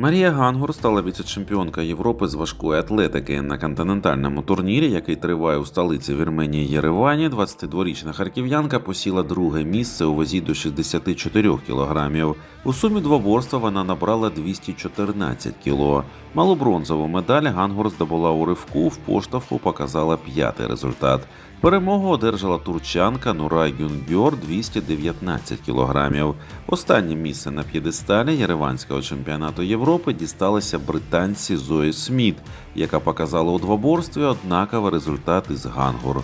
Марія Гангур стала віце-чемпіонка Європи з важкої атлетики на континентальному турнірі, який триває у столиці Вірменії Єревані. 22-річна харків'янка посіла друге місце у вазі до 64 кілограмів. У сумі двоборства вона набрала 214 кіло. Малобронзову медаль Гангур здобула у ривку. В поштовху показала п'ятий результат. Перемогу одержала турчанка Нурай Гюнгьор 219 кілограмів. Останнє місце на п'єдесталі Єреванського чемпіонату Європи дісталася британці Зої Сміт, яка показала у двоборстві однаковий результат із Гангур.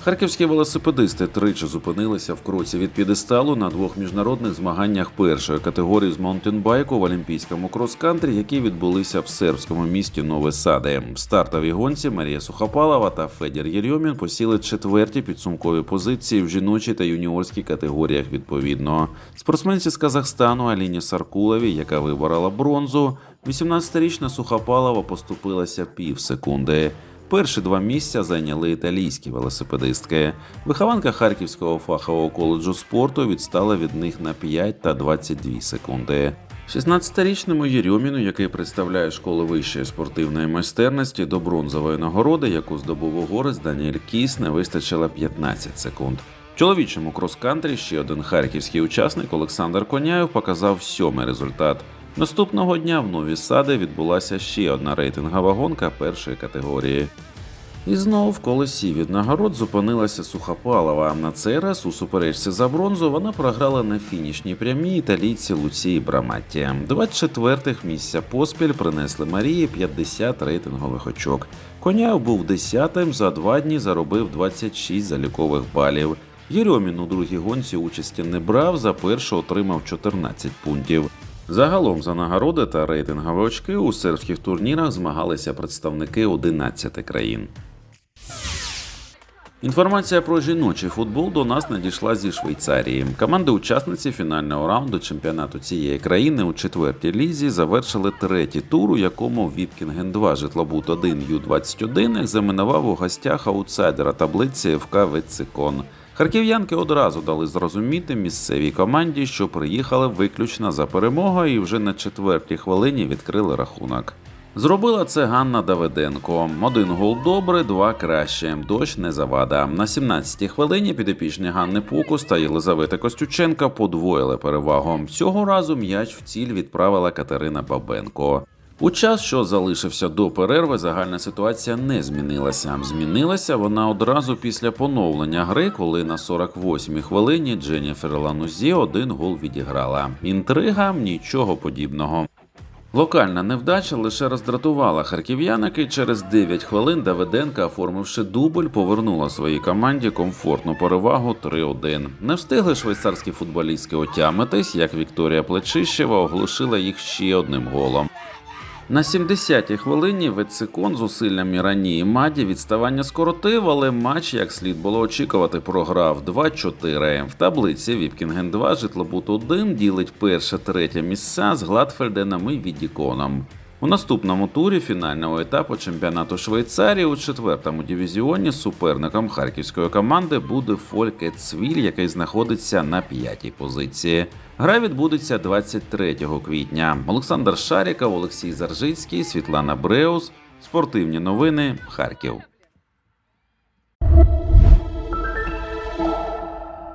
Харківські велосипедисти тричі зупинилися в кроці від п'єдесталу на двох міжнародних змаганнях першої категорії з маунтинбайку в Олімпійському крос-кантрі, які відбулися в сербському місті Нове Саде. В стартовій гонці Марія Сухопалова та Федір Єрьомін посіли четверті підсумкові позиції в жіночій та юніорській категоріях відповідно. Спортсменці з Казахстану Аліні Саркулові, яка виборола бронзу, 18-річна Сухопалова поступилася пів секунди. Перші два місця зайняли італійські велосипедистки. Вихованка Харківського фахового коледжу спорту відстала від них на 5 та 22 секунди. 16-річному Єрьоміну, який представляє школу вищої спортивної майстерності до бронзової нагороди, яку здобув угорець Даніель Кіс, не вистачило 15 секунд. В чоловічому крос-кантрі ще один харківський учасник Олександр Коняєв показав сьомий результат. Наступного дня в Нові Сади відбулася ще одна рейтингова гонка першої категорії. І знову в колесі від нагород зупинилася Сухопалова. На цей раз у суперечці за бронзу вона програла на фінішній прямій італійці Луції Браматті. 24-х місця поспіль принесли Марії 50 рейтингових очок. Коняв був 10-тим, за два дні заробив 26 залікових балів. Єрьомін у другій гонці участі не брав, за першу отримав 14 пунктів. Загалом за нагороди та рейтингові очки у сербських турнірах змагалися представники 11 країн. Інформація про жіночий футбол до нас надійшла зі Швейцарії. Команди учасниці фінального раунду чемпіонату цієї країни у четвертій лізі завершили третій тур, у якому Віпкінген 2 житлобут 1 Ю-21 екзаменував у гостях аутсайдера таблиці ФК Вецикон. Харків'янки одразу дали зрозуміти місцевій команді, що приїхали виключно за перемогою і вже на четвертій хвилині відкрили рахунок. Зробила це Ганна Давиденко. Один гол добре, два краще. Дощ не завада. На 17-й хвилині підопічні Ганни Покус та Єлизавета Костюченка подвоїли перевагу. Цього разу м'яч в ціль відправила Катерина Бабенко. У час, що залишився до перерви, загальна ситуація не змінилася. Змінилася вона одразу після поновлення гри, коли на 48-й хвилині Дженніфер Ланузі один гол відіграла. Інтрига нічого подібного. Локальна невдача лише роздратувала харків'янок через 9 хвилин Давиденка, оформивши дубль, повернула своїй команді комфортну перевагу 3-1. Не встигли швейцарські футболістки отямитись, як Вікторія Плечищева оглушила їх ще одним голом. На 70-й хвилині Вецикон зусиллями Рані і Маді відставання скоротив, але матч, як слід було очікувати, програв 2-4. В таблиці Віпкінген 2 житлобут 1 ділить перше третє місця з Гладфельденом і Відіконом. У наступному турі фінального етапу чемпіонату Швейцарії у четвертому дивізіоні суперником харківської команди буде Фолькетсвіль, який знаходиться на п'ятій позиції. Гра відбудеться 23 квітня. Олександр Шаріков, Олексій Заржицький, Світлана Бреус. Спортивні новини. Харків.